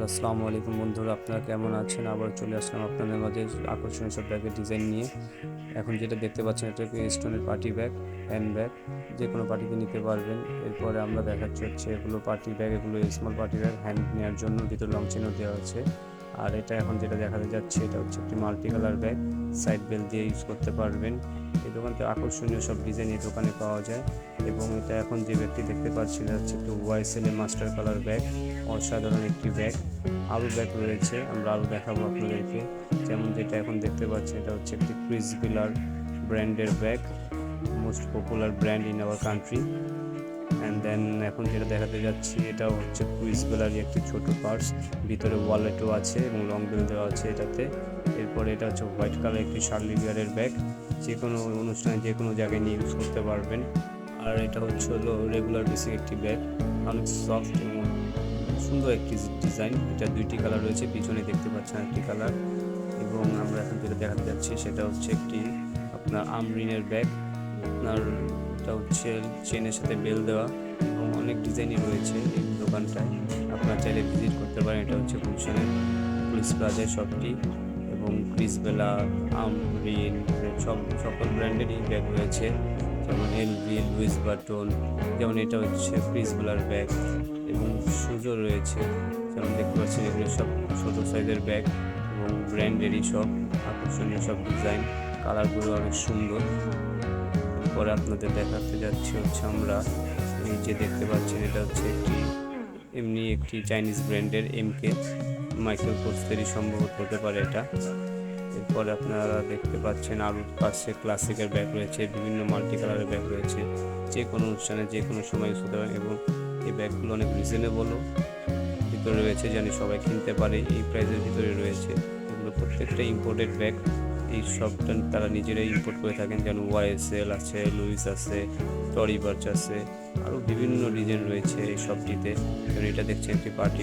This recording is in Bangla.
হ্যালো আসসালামু আলাইকুম বন্ধুরা, আপনারা কেমন আছেন? আবার চলে আসলাম আপনাদের মাঝে আকর্ষণীয় সব ব্যাগের ডিজাইন নিয়ে। এখন যেটা দেখতে পাচ্ছেন, এটা স্টোনের পার্টি ব্যাগ হ্যান্ড ব্যাগ যে কোনো পার্টিতে নিতে পারবেন। এরপরে আমরা দেখাচ্ছি হচ্ছে এগুলো পার্টি ব্যাগ এগুলো স্মল পার্টি ব্যাগ হ্যান্ড নেওয়ার জন্য ভিতরে লং চেনও দেওয়া আছে। আর এটা এখন যেটা দেখাতে যাচ্ছে, এটা হচ্ছে একটি multi colour bag side belt দিয়ে ইউজ করতে পারবেন। এই দোকানতে আকর্ষণীয় সব ডিজাইন এই দোকানে পাওয়া যায় এবং এটা এখন যে ব্যক্তি দেখতে পাচ্ছি হচ্ছে একটু ওয়াইসেল মাস্টার কালার ব্যাগ অসাধারণ একটি ব্যাগ আলু ব্যাগ রয়েছে, আমরা আরও দেখাবো আপনাদেরকে। যেমন যেটা এখন দেখতে পাচ্ছি এটা হচ্ছে একটি ক্রিস বিলার ব্র্যান্ডের bag most popular brand in our country and then এখন যেটা দেখাতে যাচ্ছি, এটা হচ্ছে কুইজ বেলারই একটি ছোট পার্স ভিতরে ওয়ালেটও আছে এবং লং বেল দেওয়া আছে এটাতে। এরপরে এটা হচ্ছে হোয়াইট কালার একটি শার্লি বিয়ারের ব্যাগ যে কোনো অনুষ্ঠানে যে কোনো জায়গায় নিয়ে ইউজ করতে পারবেন। আর এটা হচ্ছে হলো রেগুলার বেসিক একটি ব্যাগ অনেক সফট এবং সুন্দর একটি ডিজাইন এটা দুইটি কালার রয়েছে, পিছনে দেখতে পাচ্ছেন একটি কালার এবং আমরা এখন যেটা দেখাতে যাচ্ছি, সেটা হচ্ছে একটি আপনার আমরিনের ব্যাগ আপনার এটা হচ্ছে চেনের সাথে বেল দেওয়া এবং অনেক ডিজাইনই রয়েছে এই দোকানটায়। আপনারা চাইলে ভিজিট করতে পারেন, এটা হচ্ছে গুলশানের পুলিশ প্লাজার শপটি এবং ক্রিসবেলা আমরিন সব, সকল ব্র্যান্ডেরই ব্যাগ রয়েছে। যেমন এলভি লুইস বাটন যেমন এটা হচ্ছে ক্রিসবেলার ব্যাগ এবং সুজো রয়েছে। যেমন দেখতে পাচ্ছেন, এগুলো সব ছোটো সাইজের ব্যাগ এবং ব্র্যান্ডেরই সব আকর্ষণীয় সব ডিজাইন কালারগুলো অনেক সুন্দর। পরে আপনাদের দেখাতে যাচ্ছি হচ্ছে আমরা। এই যে দেখতে পাচ্ছেন, এটা হচ্ছে একটি এমনি একটি চাইনিজ ব্র্যান্ডের এমকে মাইকেল কোর্সেরই সম্ভবত হতে পারে এটা। এরপরে আপনারা দেখতে পাচ্ছেন আরও পাশে ক্লাসিকের ব্যাগ রয়েছে, বিভিন্ন মাল্টি কালারের ব্যাগ রয়েছে। যে কোনো অনুষ্ঠানে, যে কোনো সময় ইউজ করতে পারেন এবং এই ব্যাগগুলো অনেক রিজনেবলও ভিতরে রয়েছে, জানি সবাই কিনতে পারে, এই প্রাইসের ভিতরে রয়েছে। এগুলো প্রত্যেকটা ইম্পোর্টেড ব্যাগ এই সবটা তারা নিজেরাই ইম্পোর্ট করে থাকেন, যেমন ওয়াইএসএল আছে লুইস আছে টরি বার্চ আছে আরও বিভিন্ন ডিজাইন রয়েছে এই সবটিতে। এটা দেখছেন একটি পার্টি